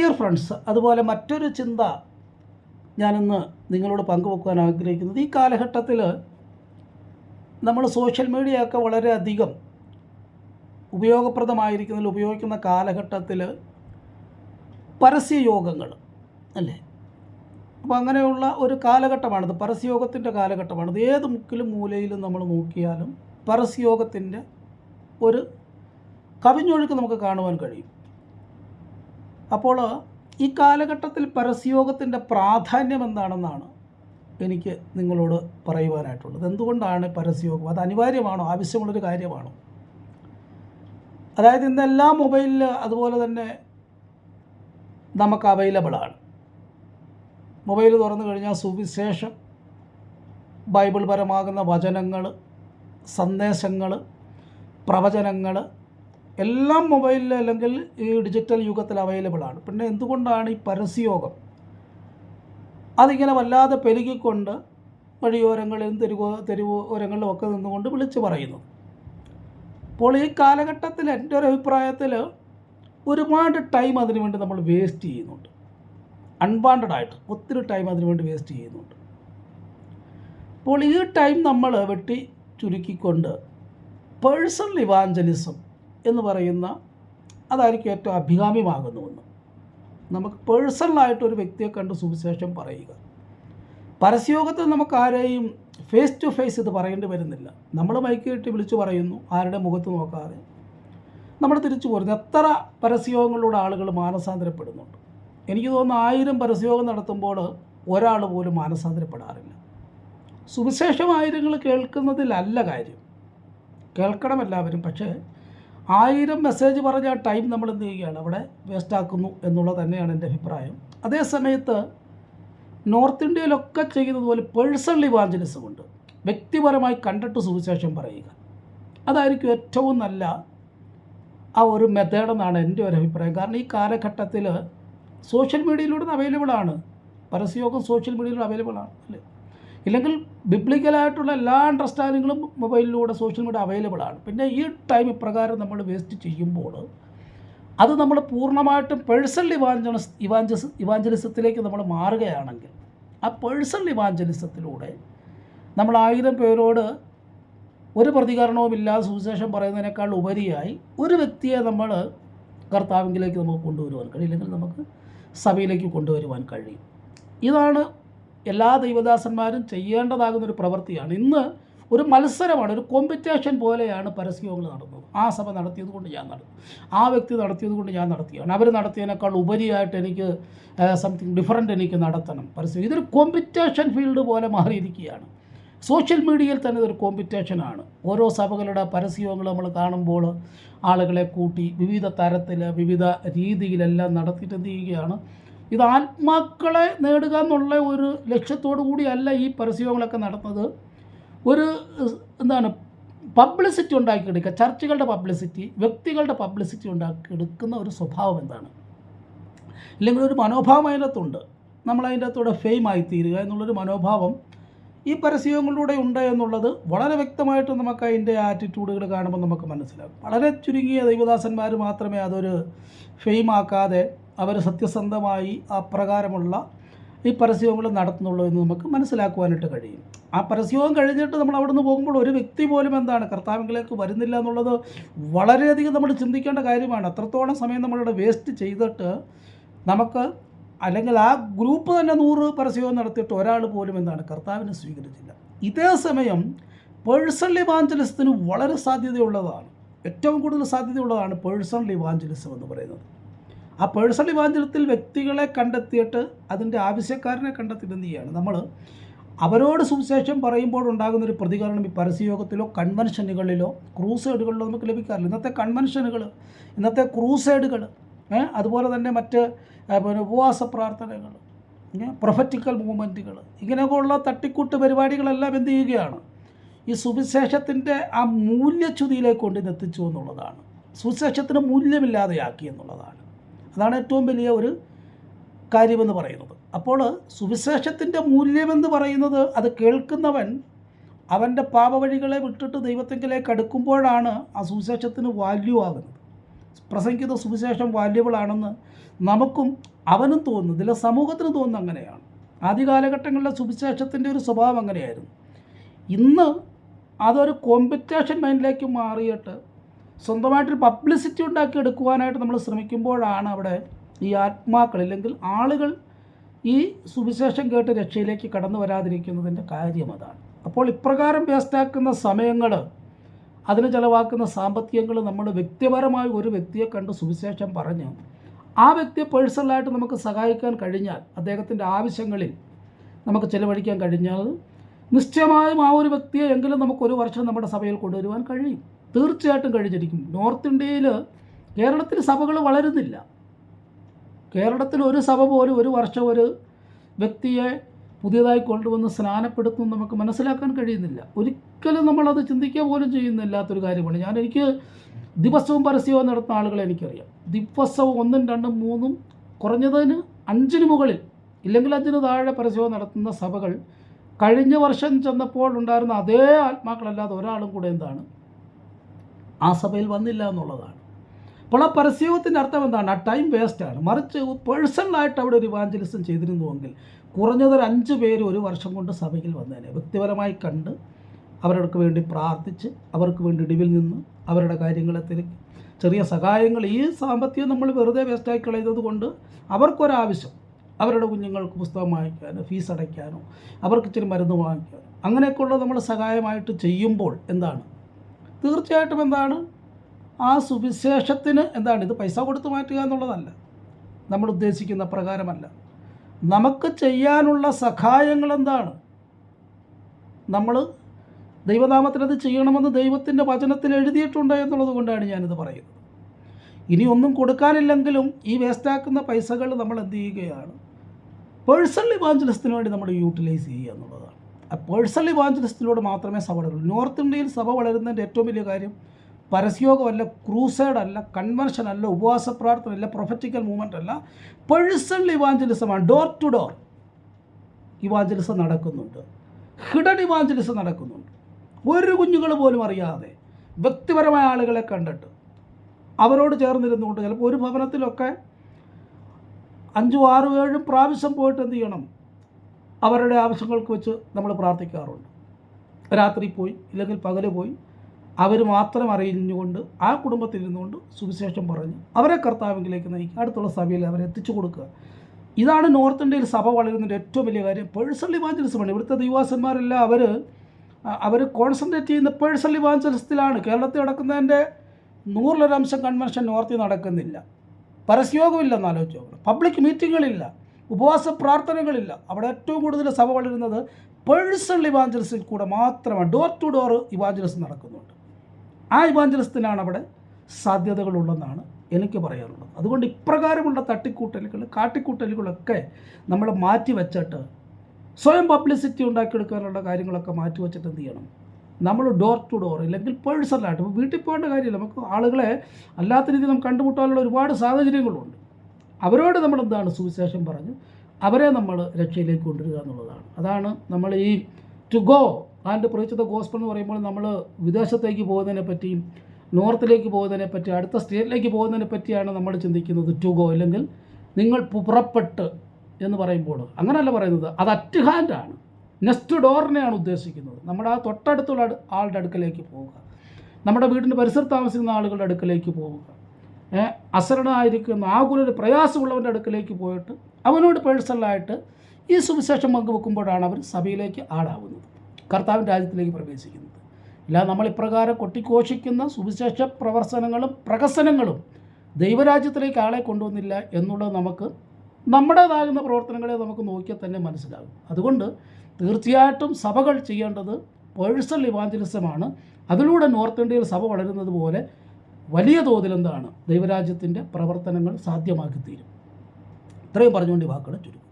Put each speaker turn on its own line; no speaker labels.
Dear friends അതുപോലെ മറ്റൊരു ചിന്ത ഞാനിന്ന് നിങ്ങളോട് പങ്കുവെക്കുവാൻ ആഗ്രഹിക്കുന്നത്. ഈ കാലഘട്ടത്തിൽ നമ്മൾ സോഷ്യൽ മീഡിയയൊക്കെ വളരെയധികം ഉപയോഗപ്രദമായിരിക്കുന്നതിൽ ഉപയോഗിക്കുന്ന കാലഘട്ടത്തിൽ പരസ്യയോഗങ്ങൾ അല്ലേ? അപ്പോൾ അങ്ങനെയുള്ള ഒരു കാലഘട്ടമാണിത്. പരസ്യയോഗത്തിന്റെ കാലഘട്ടമാണിത്. ഏത് മുക്കിലും മൂലയിലും നമ്മൾ നോക്കിയാലും പരസ്യയോഗത്തിന്റെ ഒരു കവിഞ്ഞൊഴുക്ക് നമുക്ക് കാണുവാൻ കഴിയും. അപ്പോൾ ഈ കാലഘട്ടത്തിൽ പരസ്യയോഗത്തിന്റെ പ്രാധാന്യം എന്താണെന്നാണ് എനിക്ക് നിങ്ങളോട് പറയുവാനായിട്ടുള്ളത്. എന്തുകൊണ്ടാണ് പരസ്യയോഗം? അത് അനിവാര്യമാണോ? ആവശ്യമുള്ളൊരു കാര്യമാണോ? അതായത് ഇന്നെല്ലാം മൊബൈലിൽ അതുപോലെ തന്നെ നമുക്ക് അവൈലബിളാണ് മൊബൈൽ തുറന്നു കഴിഞ്ഞാൽ സുവിശേഷം ബൈബിൾ പരമാകുന്ന വചനങ്ങൾ സന്ദേശങ്ങൾ പ്രവചനങ്ങൾ എല്ലാം മൊബൈലിൽ അല്ലെങ്കിൽ ഈ ഡിജിറ്റൽ യുഗത്തിൽ അവൈലബിൾ ആണ്. പിന്നെ എന്തുകൊണ്ടാണ് ഈ പരസ്യയോഗം? അതിങ്ങനെ വല്ലാതെ പെരുകിക്കൊണ്ട് വഴിയോരങ്ങളിലും തെരുവോ തെരുവ് ഓരങ്ങളിലും ഒക്കെ നിന്നുകൊണ്ട് വിളിച്ചു പറയുന്നു. അപ്പോൾ ഈ കാലഘട്ടത്തിൽ എന്റെ ഒരു അഭിപ്രായത്തിൽ ഒരുപാട് ടൈം അതിനു വേണ്ടി നമ്മൾ വേസ്റ്റ് ചെയ്യുന്നുണ്ട്. അൺവാണ്ടഡ് ആയിട്ട് ഒത്തിരി ടൈം അതിനു വേണ്ടി വേസ്റ്റ് ചെയ്യുന്നുണ്ട്. അപ്പോൾ ഈ ടൈം നമ്മൾ വെട്ടി ചുരുക്കിക്കൊണ്ട് പേഴ്സണൽ ഇവാഞ്ചലിസം എന്ന് പറയുന്ന അതായിരിക്കും ഏറ്റവും അഭികാമ്യമാകുന്ന ഒന്ന് നമുക്ക് പേഴ്സണലായിട്ട് ഒരു വ്യക്തിയെ കണ്ട് സുവിശേഷം പറയുക. പരസ്യയോഗത്തിൽ നമുക്ക് ആരെയും ഫേസ് ടു ഫേസ് ഇത് പറയേണ്ടി വരുന്നില്ല. നമ്മൾ മൈക്ക് കെട്ടി വിളിച്ചു പറയുന്നു ആരുടെ മുഖത്ത് നോക്കാതെ. നമ്മൾ തിരിച്ചു പോരുന്നു. എത്ര പരസ്യയോഗങ്ങളിലൂടെ ആളുകൾ മാനസാന്തരപ്പെടുന്നുണ്ട്. എനിക്ക് തോന്നുന്നു ആയിരം പരസ്യയോഗം നടത്തുമ്പോൾ ഒരാൾ പോലും മാനസാന്തരപ്പെടാറില്ല. സുവിശേഷം ആയിരങ്ങൾ കേൾക്കുന്നതിലല്ല കാര്യം. കേൾക്കണം എല്ലാവരും പക്ഷേ ആയിരം മെസ്സേജ് പറഞ്ഞ ടൈം നമ്മൾ എന്ത് ചെയ്യുകയാണ്? അവിടെ വേസ്റ്റാക്കുന്നു എന്നുള്ളത് തന്നെയാണ് എന്റെ അഭിപ്രായം. അതേ സമയത്ത് നോർത്ത് ഇന്ത്യയിലൊക്കെ ചെയ്യുന്നതുപോലെ പേഴ്സണൽ ഇവാഞ്ചലിസം ഉണ്ട്. വ്യക്തിപരമായി കണ്ടിട്ട് സുവിശേഷം പറയുക. അതായിരിക്കും ഏറ്റവും നല്ല ആ ഒരു മെത്തേഡെന്നാണ് എന്റെ ഒരു അഭിപ്രായം. കാരണം ഈ കാലഘട്ടത്തിൽ സോഷ്യൽ മീഡിയയിലൂടെ അവൈലബിൾ ആണ്. പരസ്യയോഗം സോഷ്യൽ മീഡിയയിലൂടെ അവൈലബിൾ ആണ് അല്ലേ? ഇല്ലെങ്കിൽ ബിബ്ലിക്കലായിട്ടുള്ള എല്ലാ അണ്ടർസ്റ്റാൻഡിങ്ങും മൊബൈലിലൂടെ സോഷ്യൽ മീഡിയ അവൈലബിൾ ആണ്. പിന്നെ ഈ ടൈം ഇപ്രകാരം നമ്മൾ വേസ്റ്റ് ചെയ്യുമ്പോൾ അത് നമ്മൾ പൂർണമായിട്ടും പേഴ്സണൽ ഇവാഞ്ചലിസ് ഇവാഞ്ചസ് ഇവാഞ്ചലിസത്തിലേക്ക് നമ്മൾ മാറുകയാണെങ്കിൽ ആ പേഴ്സണൽ ഇവാഞ്ചലിസത്തിലൂടെ നമ്മൾ ആയിരം പേരോട് ഒരു പ്രതികരണവും ഇല്ലാതെ സുവിശേഷം പറയുന്നതിനേക്കാൾ ഉപരിയായി ഒരു വ്യക്തിയെ നമ്മൾ കർത്താവിംഗിലേക്ക് നമുക്ക് കൊണ്ടുവരുവാൻ കഴിയും. ഇല്ലെങ്കിൽ നമുക്ക് സഭയിലേക്ക് കൊണ്ടുവരുവാൻ കഴിയും. ഇതാണ് എല്ലാ ദൈവദാസന്മാരും ചെയ്യേണ്ടതാകുന്ന ഒരു പ്രവൃത്തിയാണ്. ഇന്ന് ഒരു മത്സരമാണ് ഒരു കോമ്പറ്റീഷൻ പോലെയാണ് പരസ്യങ്ങൾ നടന്നത്. ആ സഭ നടത്തിയത് കൊണ്ട് ഞാൻ നടത്തി ആ വ്യക്തി നടത്തിയത് കൊണ്ട് ഞാൻ നടത്തിയാണ്. അവർ നടത്തിയതിനേക്കാൾ ഉപരിയായിട്ട് എനിക്ക് സംതിങ് ഡിഫറെന്റ് എനിക്ക് നടത്തണം. പരസ്യം. ഇതൊരു കോമ്പറ്റീഷൻ ഫീൽഡ് പോലെ മാറിയിരിക്കുകയാണ്. സോഷ്യൽ മീഡിയയിൽ തന്നെ ഇതൊരു കോമ്പറ്റീഷനാണ് ഓരോ സഭകളുടെ പരസ്യങ്ങൾ നമ്മൾ കാണുമ്പോൾ ആളുകളെ കൂട്ടി വിവിധ തരത്തിൽ വിവിധ രീതിയിലെല്ലാം നടത്തിയിട്ട് എന്ത് ചെയ്യുകയാണ് ഇത് ആത്മാക്കളെ നേടുക എന്നുള്ള ഒരു ലക്ഷ്യത്തോടു കൂടിയല്ല ഈ പരസ്യങ്ങളൊക്കെ നടത്തുന്നത് ഒരു എന്താണ് പബ്ലിസിറ്റി ഉണ്ടാക്കിയെടുക്കുക ചർച്ചുകളുടെ പബ്ലിസിറ്റി വ്യക്തികളുടെ പബ്ലിസിറ്റി ഉണ്ടാക്കിയെടുക്കുന്ന ഒരു സ്വഭാവം എന്താണ്? ഇല്ലെങ്കിൽ ഒരു മനോഭാവം അതിനകത്തുണ്ട്. നമ്മൾ അതിന്റെ അകത്തൂടെ ഫെയിം ആയി തീരുക എന്നുള്ളൊരു മനോഭാവം ഈ പരസ്യങ്ങളിലൂടെ ഉണ്ട് എന്നുള്ളത് വളരെ വ്യക്തമായിട്ട് നമുക്ക് അതിന്റെ ആറ്റിറ്റ്യൂഡുകൾ കാണുമ്പോൾ നമുക്ക് മനസ്സിലാകും. വളരെ ചുരുങ്ങിയ ദൈവദാസന്മാർ മാത്രമേ അതൊരു ഫെയിമാക്കാതെ അവർ സത്യസന്ധമായി അപ്രകാരമുള്ള ഈ പരസ്യങ്ങൾ നടത്തുന്നുള്ളൂ എന്ന് നമുക്ക് മനസ്സിലാക്കുവാനായിട്ട് കഴിയും. ആ പരസ്യവും കഴിഞ്ഞിട്ട് നമ്മൾ അവിടെ നിന്ന് പോകുമ്പോൾ ഒരു വ്യക്തി പോലും എന്താണ് കർത്താവിലേക്ക് വരുന്നില്ല എന്നുള്ളത് വളരെയധികം നമ്മൾ ചിന്തിക്കേണ്ട കാര്യമാണ്. അത്രത്തോളം സമയം നമ്മളിവിടെ വേസ്റ്റ് ചെയ്തിട്ട് നമുക്ക് അല്ലെങ്കിൽ ആ ഗ്രൂപ്പ് തന്നെ നൂറ് പരസ്യവും നടത്തിയിട്ട് ഒരാൾ പോലും എന്താണ് കർത്താവിനെ സ്വീകരിച്ചില്ല. ഇതേ സമയം പേഴ്സണൽ ഇവാഞ്ചലിസത്തിന് വളരെ സാധ്യതയുള്ളതാണ്. ഏറ്റവും കൂടുതൽ സാധ്യതയുള്ളതാണ് പേഴ്സണൽ ഇവാഞ്ചലിസം എന്ന് പറയുന്നത്. ആ പേഴ്സണൽ ഇവാഞ്ചലത്തിൽ വ്യക്തികളെ കണ്ടെത്തിയിട്ട് അതിന്റെ ആവശ്യക്കാരനെ ചെയ്യാണ്? നമ്മൾ അവരോട് സുവിശേഷം പറയുമ്പോൾ ഉണ്ടാകുന്ന ഒരു പ്രതികരണം ഈ പരസ്യയോഗത്തിലോ കൺവെൻഷനുകളിലോ ക്രൂസൈഡുകളിലോ നമുക്ക് ലഭിക്കാറില്ല. ഇന്നത്തെ കൺവെൻഷനുകൾ ഇന്നത്തെ ക്രൂസൈഡുകൾ അതുപോലെ തന്നെ മറ്റ് പിന്നെ ഉപവാസ പ്രാർത്ഥനകൾ പ്രൊഫറ്റിക്കൽ മൂവ്മെന്റുകൾ ഇങ്ങനെയൊക്കെയുള്ള തട്ടിക്കൂട്ട് പരിപാടികളെല്ലാം എന്ത് ചെയ്യുകയാണ്? ഈ സുവിശേഷത്തിന്റെ ആ മൂല്യച്യുതിയിലേക്ക് കൊണ്ടുവന്ന് എത്തിച്ചു എന്നുള്ളതാണ്. സുവിശേഷത്തിന് മൂല്യമില്ലാതെയാക്കി എന്നുള്ളതാണ്. അതാണ് ഏറ്റവും വലിയ ഒരു കാര്യമെന്ന് പറയുന്നത്. അപ്പോൾ സുവിശേഷത്തിന്റെ മൂല്യമെന്ന് പറയുന്നത് അത് കേൾക്കുന്നവൻ അവന്റെ പാപവഴികളെ വിട്ടിട്ട് ദൈവത്തെങ്കിലേക്ക് അടുക്കുമ്പോഴാണ് ആ സുവിശേഷത്തിന് വാല്യൂ ആകുന്നത്. പ്രസംഗിക്കുന്ന സുവിശേഷം വാല്യബിളാണെന്ന് നമുക്കും അവനും തോന്നുന്നു ഇതിലെ സമൂഹത്തിന് തോന്നുന്ന അങ്ങനെയാണ്. ആദ്യ കാലഘട്ടങ്ങളിലെ സുവിശേഷത്തിന്റെ ഒരു സ്വഭാവം അങ്ങനെയായിരുന്നു. ഇന്ന് അതൊരു കോമ്പറ്റേഷൻ മൈൻഡിലേക്ക് മാറിയിട്ട് സ്വന്തമായിട്ടൊരു പബ്ലിസിറ്റി ഉണ്ടാക്കി എടുക്കുവാനായിട്ട് നമ്മൾ ശ്രമിക്കുമ്പോഴാണ് അവിടെ ഈ ആത്മാക്കൾ അല്ലെങ്കിൽ ആളുകൾ ഈ സുവിശേഷം കേട്ട് രക്ഷയിലേക്ക് കടന്നു വരാതിരിക്കുന്നതിന്റെ കാര്യം അതാണ്. അപ്പോൾ ഇപ്രകാരം വേസ്റ്റാക്കുന്ന സമയങ്ങൾ അതിന് ചിലവാക്കുന്ന സാമ്പത്തികങ്ങൾ നമ്മൾ വ്യക്തിപരമായി ഒരു വ്യക്തിയെ കണ്ട് സുവിശേഷം പറഞ്ഞ് ആ വ്യക്തിയെ പേഴ്സണലായിട്ട് നമുക്ക് സഹായിക്കാൻ കഴിഞ്ഞാൽ അദ്ദേഹത്തിന്റെ ആവശ്യങ്ങളിൽ നമുക്ക് ചിലവഴിക്കാൻ കഴിഞ്ഞാൽ നിശ്ചയമായും ആ ഒരു വ്യക്തിയെ എങ്കിലും നമുക്ക് ഒരു വർഷം നമ്മുടെ സഭയിൽ കൊണ്ടുവരുവാൻ കഴിയും. തീർച്ചയായിട്ടും കഴിഞ്ഞിരിക്കും. നോർത്ത് ഇന്ത്യയിൽ കേരളത്തിൽ സഭകൾ വളരുന്നില്ല. കേരളത്തിൽ ഒരു സഭ പോലും ഒരു വർഷം ഒരു വ്യക്തിയെ പുതിയതായി കൊണ്ടുവന്ന് സ്നാനപ്പെടുത്തും നമുക്ക് മനസ്സിലാക്കാൻ കഴിയുന്നില്ല. ഒരിക്കലും നമ്മളത് ചിന്തിക്കുക പോലും ചെയ്യുന്നില്ലാത്തൊരു കാര്യമാണ്. ഞാൻ എനിക്ക് ദിവസവും പരസ്യവും നടത്തുന്ന ആളുകളെ എനിക്കറിയാം. ദിവസവും ഒന്നും രണ്ടും മൂന്നും കുറഞ്ഞതിന് അഞ്ചിന് മുകളിൽ ഇല്ലെങ്കിൽ അഞ്ചിന് താഴെ പരസ്യവും നടത്തുന്ന സഭകൾ കഴിഞ്ഞ വർഷം ചെന്നപ്പോൾ ഉണ്ടായിരുന്ന അതേ ആത്മാക്കളല്ലാതെ ഒരാളും കൂടെ എന്താണ്? ആ സഭയിൽ വന്നില്ല എന്നുള്ളതാണ്. അപ്പോൾ ആ പരസ്യത്തിന്റെ അർത്ഥം എന്താണ്? ആ ടൈം വേസ്റ്റാണ് മറിച്ച് പേഴ്സണലായിട്ട് അവിടെ ഒരു ഇവാഞ്ചലിസം ചെയ്തിരുന്നുവെങ്കിൽ കുറഞ്ഞതൊരു അഞ്ച് പേര് ഒരു വർഷം കൊണ്ട് സഭയിൽ വന്നേനെ. വ്യക്തിപരമായി കണ്ട് അവർക്ക് വേണ്ടി പ്രാർത്ഥിച്ച് അവർക്ക് വേണ്ടി ഇടിവിൽ നിന്ന് അവരുടെ കാര്യങ്ങളെ തിരക്കി. ചെറിയ സഹായങ്ങൾ ഈ സാമ്പത്തികം നമ്മൾ വെറുതെ വേസ്റ്റായി കളയുന്നത് കൊണ്ട് അവർക്കൊരാവശ്യം അവരുടെ കുഞ്ഞുങ്ങൾക്ക് പുസ്തകം വാങ്ങിക്കാനോ ഫീസ് അടയ്ക്കാനോ അവർക്ക് ഇച്ചിരി മരുന്ന് വാങ്ങിക്കാനോ അങ്ങനെയൊക്കെയുള്ള നമ്മൾ സഹായമായിട്ട് ചെയ്യുമ്പോൾ എന്താണ്? തീർച്ചയായിട്ടും എന്താണ്? ആ സുവിശേഷത്തിന് എന്താണ്? ഇത് പൈസ കൊടുത്ത് മാറ്റുക എന്നുള്ളതല്ല. നമ്മൾ ഉദ്ദേശിക്കുന്ന പ്രകാരമല്ല. നമുക്ക് ചെയ്യാനുള്ള സഹായങ്ങൾ എന്താണ്? നമ്മൾ ദൈവനാമത്തിനത് ചെയ്യണമെന്ന് ദൈവത്തിന്റെ വചനത്തിൽ എഴുതിയിട്ടുണ്ട് എന്നുള്ളത് കൊണ്ടാണ് ഞാനിത് പറയുന്നത്. ഇനി ഒന്നും കൊടുക്കാനില്ലെങ്കിലും ഈ വേസ്റ്റാക്കുന്ന പൈസകൾ നമ്മൾ എന്ത് ചെയ്യുകയാണ്? പേഴ്സണൽ ഇവാഞ്ചലിസത്തിന് വേണ്ടി നമ്മൾ യൂട്ടിലൈസ് ചെയ്യുക എന്നുള്ളതാണ് ആ പേഴ്സണൽ ഇവാഞ്ചലിസത്തിലൂടെ മാത്രമേ സഭ വളരുള്ളൂ. നോർത്ത് ഇന്ത്യയിൽ സഭ വളരുന്നതിന്റെ ഏറ്റവും വലിയ കാര്യം പരസ്യോഗമല്ല ക്രൂസൈഡ് അല്ല കൺവെൻഷൻ അല്ല ഉപവാസ പ്രാർത്ഥന അല്ല പ്രൊഫറ്റിക്കൽ മൂവ്മെന്റ് അല്ല പേഴ്സണൽ ഇവാഞ്ചലിസമാണ് ഡോർ ടു ഡോർ ഇവാഞ്ചലിസം നടക്കുന്നുണ്ട്. ഹിഡൻ ഇവാഞ്ചലിസം നടക്കുന്നുണ്ട്. ഒരു കുഞ്ഞുങ്ങൾ പോലും അറിയാതെ വ്യക്തിപരമായ ആളുകളെ കണ്ടിട്ട് അവരോട് ചേർന്നിരുന്നുകൊണ്ട് ചിലപ്പോൾ ഒരു ഭവനത്തിലൊക്കെ അഞ്ചും ആറും ഏഴും പ്രാവശ്യം പോയിട്ട് എന്ത് ചെയ്യണം? അവരുടെ ആവശ്യങ്ങൾക്ക് വെച്ച് നമ്മൾ പ്രാർത്ഥിക്കാറുണ്ട്. രാത്രി പോയി ഇല്ലെങ്കിൽ പകൽ പോയി അവർ മാത്രം അറിഞ്ഞുകൊണ്ട് ആ കുടുംബത്തിൽ ഇരുന്നുകൊണ്ട് സുവിശേഷം പറഞ്ഞ് അവരെ കർത്താവിലേക്ക് നയിക്കുക അടുത്തുള്ള സഭയിൽ അവരെ എത്തിച്ചു കൊടുക്കുക. ഇതാണ് നോർത്ത് ഇന്ത്യയിൽ സഭ വളരുന്നതിന്റെ ഏറ്റവും വലിയ കാര്യം. പേഴ്സണൽ ഇവാഞ്ചലിസമാണ്. ഇവിടുത്തെ ദൈവാസന്മാരെല്ലാം അവർ അവർ കോൺസെൻട്രേറ്റ് ചെയ്യുന്ന പേഴ്സണൽ ഇവാഞ്ചലിസത്തിലാണ്. കേരളത്തിൽ നടക്കുന്നതിന്റെ നൂറിലൊരംശം കൺവെൻഷൻ നോർത്തിൽ നടക്കുന്നില്ല. പരസ്യോഗമില്ലെന്ന് ആലോചിച്ച് പബ്ലിക് മീറ്റിങ്ങുകളില്ല. ഉപവാസ പ്രാർത്ഥനകളില്ല. അവിടെ ഏറ്റവും കൂടുതൽ സഭ വളരുന്നത് പേഴ്സണൽ ഇവാഞ്ചലിസിൽ കൂടെ മാത്രമാണ്. ഡോർ ടു ഡോർ ഇവാഞ്ചലിസം നടക്കുന്നുണ്ട്. ആ ഇവാഞ്ചലിസത്തിനാണ് അവിടെ സാധ്യതകളുള്ളതെന്നാണ് എനിക്ക് പറയാനുള്ളത്. അതുകൊണ്ട് ഇപ്രകാരമുള്ള തട്ടിക്കൂട്ടലുകൾ കാട്ടിക്കൂട്ടലുകളൊക്കെ നമ്മൾ മാറ്റി വെച്ചിട്ട് സ്വയം പബ്ലിസിറ്റി ഉണ്ടാക്കിയെടുക്കാനുള്ള കാര്യങ്ങളൊക്കെ മാറ്റി വെച്ചിട്ട് എന്ത് ചെയ്യണം? നമ്മൾ ഡോർ ടു ഡോർ ഇല്ലെങ്കിൽ പേഴ്സണലായിട്ട് വീട്ടിൽ പോകേണ്ട കാര്യമില്ല. നമുക്ക് ആളുകളെ അല്ലാത്ത രീതിയിൽ നമുക്ക് കണ്ടുമുട്ടാനുള്ള ഒരുപാട് സാഹചര്യങ്ങളുണ്ട്. അവരോട് നമ്മൾ എന്താണ് സുവിശേഷം പറഞ്ഞു? അവരെ നമ്മൾ രക്ഷയിലേക്ക് കൊണ്ടുവരിക എന്നുള്ളതാണ്. അതാണ് നമ്മൾ ഈ ടു ഗോ ആൻഡ് പ്രൊയിച്ചത് ഗോസ്പൽ എന്ന് പറയുമ്പോൾ നമ്മൾ വിദേശത്തേക്ക് പോകുന്നതിനെ പറ്റിയും നോർത്തിലേക്ക് പോകുന്നതിനെ പറ്റി അടുത്ത സ്റ്റേറ്റിലേക്ക് പോകുന്നതിനെ പറ്റിയാണ് നമ്മൾ ചിന്തിക്കുന്നത് ടു ഗോ അല്ലെങ്കിൽ നിങ്ങൾ പുറപ്പെട്ട് എന്ന് പറയുമ്പോൾ അങ്ങനെയല്ല പറയുന്നത്. അത് അറ്റ് ഹാൻഡാണ് നെക്സ്റ്റ് ഡോറിനെയാണ് ഉദ്ദേശിക്കുന്നത്. നമ്മുടെ ആ തൊട്ടടുത്തുള്ള ആളുടെ അടുക്കലേക്ക് പോവുക. നമ്മുടെ വീടിന്റെ പരിസരത്ത് താമസിക്കുന്ന ആളുകളുടെ അടുക്കലേക്ക് പോവുക. ഏ, അശരണായിരിക്കുന്ന ആകുലൊരു പ്രയാസമുള്ളവന്റെ അടുക്കലേക്ക് പോയിട്ട് അവനോട് പേഴ്സണലായിട്ട് ഈ സുവിശേഷം പങ്കുവെക്കുമ്പോഴാണ് അവർ സഭയിലേക്ക് ആടാവുന്നത് കർത്താവിന്റെ രാജ്യത്തിലേക്ക് പ്രവേശിക്കുന്നത്. ഇല്ല നമ്മൾ ഇപ്രകാരം കൊട്ടിഘോഷിക്കുന്ന സുവിശേഷ പ്രവർത്തനങ്ങളും പ്രകസനങ്ങളും ദൈവരാജ്യത്തിലേക്ക് ആളെ കൊണ്ടുവന്നില്ല എന്നുള്ളത് നമുക്ക് നമ്മുടേതാകുന്ന പ്രവർത്തനങ്ങളെ നമുക്ക് നോക്കിയാൽ തന്നെ മനസ്സിലാകും. അതുകൊണ്ട് തീർച്ചയായിട്ടും സഭകൾ ചെയ്യേണ്ടത് പേഴ്സണൽ ഇവാഞ്ചലിസമാണ് അതിലൂടെ നോർത്ത് ഇന്ത്യയിൽ സഭ വളരുന്നത് പോലെ വലിയ തോതിൽ എന്താണ് ദൈവരാജ്യത്തിന്റെ പ്രവർത്തനങ്ങൾ സാധ്യമാക്കി തീരും ഇത്രയും പറഞ്ഞുകൊണ്ട് ഈ വാക്കുകൾ ചുരുക്കും.